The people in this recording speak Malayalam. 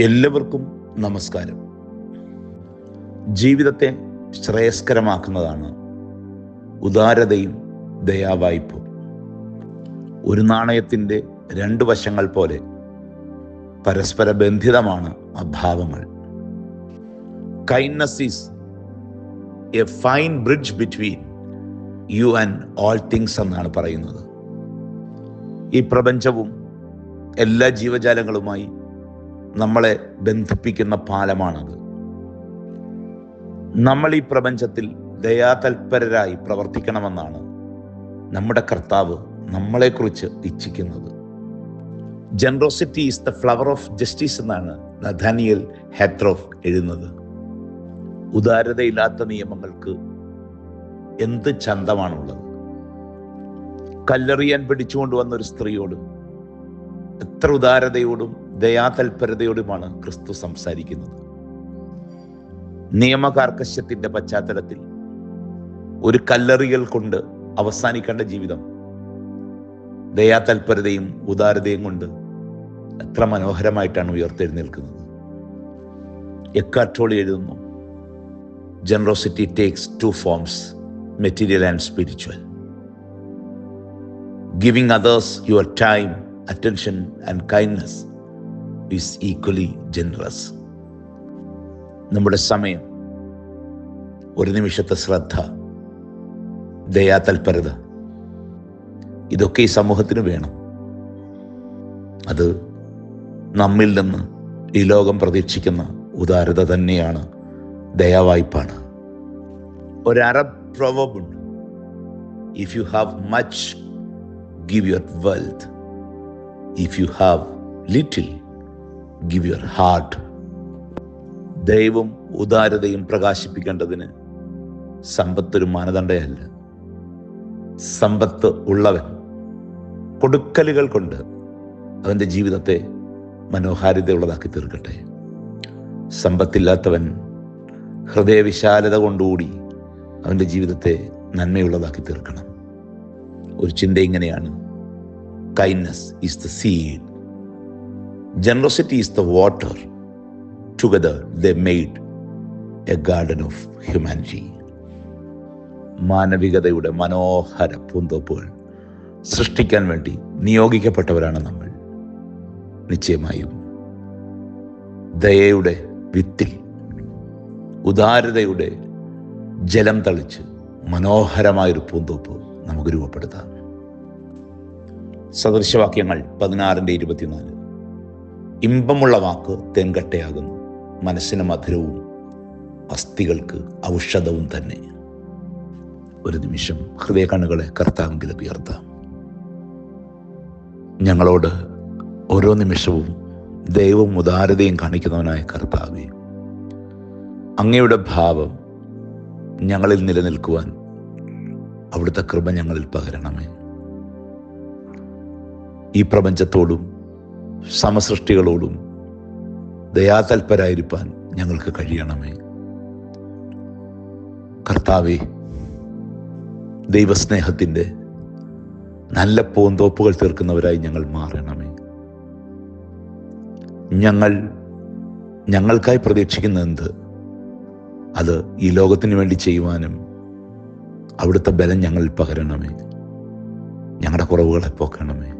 എല്ലാവർക്കും നമസ്കാരം. ജീവിതത്തെ ശ്രേയസ്കരമാക്കുന്നതാണ് ഉദാരതയും ദയാവായ്പും. ഒരു നാണയത്തിന്റെ രണ്ട് വശങ്ങൾ പോലെ പരസ്പര ബന്ധിതമാണ് അഭാവങ്ങൾ kindness is a fine bridge between you and all things എന്നാണ് പറയുന്നത്. ഈ പ്രപഞ്ചവും എല്ലാ ജീവജാലങ്ങളുമായി നമ്മളെ ബന്ധിപ്പിക്കുന്ന പാലമാണത്. നമ്മൾ ഈ പ്രപഞ്ചത്തിൽ ദയാതൽപരരായി പ്രവർത്തിക്കണമെന്നാണ് നമ്മുടെ കർത്താവ് നമ്മളെക്കുറിച്ച് ഇച്ഛിക്കുന്നത്. Generosity is the flower of justice എന്നാണ് നഥാനിയൽ ഹാത്രോഫ് എഴുതുന്നത്. ഉദാരതയില്ലാത്ത നിയമങ്ങൾക്ക് എന്ത് ചന്തമാണുള്ളത്? കല്ലെറിയാൻ പിടിച്ചുകൊണ്ടുവന്ന ഒരു സ്ത്രീയോട് എത്ര ഉദാരതയോടും ദയാതൽപരതയോടുമാണ് ക്രിസ്തു സംസാരിക്കുന്നത്. നിയമകാർക്കശ്യത്തിന്റെ പശ്ചാത്തലത്തിൽ ഒരു കല്ലറികൾ കൊണ്ട് അവസാനിക്കേണ്ട ജീവിതം ദയാതൽപരതയും ഉദാരതയും കൊണ്ട് എത്ര മനോഹരമായിട്ടാണ് ഉയർത്തെഴുന്നേൽക്കുന്നത്. എക്കാട്ടോളി എഴുതുന്നു generosity takes two forms material and spiritual giving others your time attention and kindness is equally generous നമ്മുടെ സമയം ഒരു നിമിഷത്തെ ശ്രദ്ധ ദയാതൽപരത ഇതൊക്കെ ഈ സമൂഹത്തിന് വേണം. അത് നമ്മിൽ നിന്ന് ഈ ലോകം പ്രതീക്ഷിക്കുന്ന ഉദാരത തന്നെയാണ് ദയാവായ്പാണ്. ഒരു Arab പ്രൊവബുണ്ട് if you have much give your wealth if you have little give your heart ദൈവം ഉദാരതയും പ്രകാശിപ്പിക്കേണ്ടതിന് സമ്പത്തൊരു മാനദണ്ഡയല്ല. സമ്പത്ത് ഉള്ളവൻ കൊടുക്കലുകൾ കൊണ്ട് അവന്റെ ജീവിതത്തെ മനോഹാരിതയുള്ളതാക്കി തീർക്കട്ടെ. സമ്പത്തില്ലാത്തവൻ ഹൃദയവിശാലത കൊണ്ടുകൂടി അവന്റെ ജീവിതത്തെ നന്മയുള്ളതാക്കി തീർക്കണം. ഒരു ചിന്ത ഇങ്ങനെയാണ്. Kindness is the seed generosity is the water together the made a garden of humanity മാനവികതയുടെ മനോഹര പൂന്തോപ്പുകൾ സൃഷ്ടിക്കാൻ വേണ്ടി നിയോഗിക്കപ്പെട്ടവരാണ് നമ്മൾ. നിശ്ചയമായും ദയയുടെ വിത്തിൽ ഉദാരതയുടെ ജലം തളിച്ച് മനോഹരമായൊരു പൂന്തോപ്പ് നമുക്ക് രൂപപ്പെടുത്താം. സദൃശവാക്യങ്ങൾ പതിനാറിന്റെ ഇരുപത്തിനാല്. ഇമ്പമുള്ള വാക്ക് തേൻകട്ടയാകുന്നു. മനസ്സിന് മധുരവും അസ്ഥികൾക്ക് ഔഷധവും തന്നെ. ഒരു നിമിഷം ഹൃദയ കണ്ണുകളെ കർത്താവെങ്കിൽ ഉയർത്താം. ഞങ്ങളോട് ഓരോ നിമിഷവും ദൈവം ഉദാരതയും കാണിക്കുന്നവനായ കർത്താവെ അങ്ങയുടെ ഭാവം ഞങ്ങളിൽ നിലനിൽക്കുവാൻ അവിടുത്തെ കൃപ ഞങ്ങളിൽ പകരണമേ. ഈ പ്രപഞ്ചത്തോടും സമസൃഷ്ടികളോടും ദയാതൽപരായിരിക്കാൻ ഞങ്ങൾക്ക് കഴിയണമേ. കർത്താവെ ദൈവസ്നേഹത്തിന്റെ നല്ല പൂന്തോപ്പുകൾ തീർക്കുന്നവരായി ഞങ്ങൾ മാറണമേ. ഞങ്ങൾ ഞങ്ങൾക്കായി പ്രതീക്ഷിക്കുന്ന എന്ത്? അത് ഈ ലോകത്തിന് വേണ്ടി ചെയ്യുവാനും അവിടുത്തെ ബലം ഞങ്ങളിൽ പകരണമേ. ഞങ്ങളുടെ കുറവുകളെ പോക്കണമേ.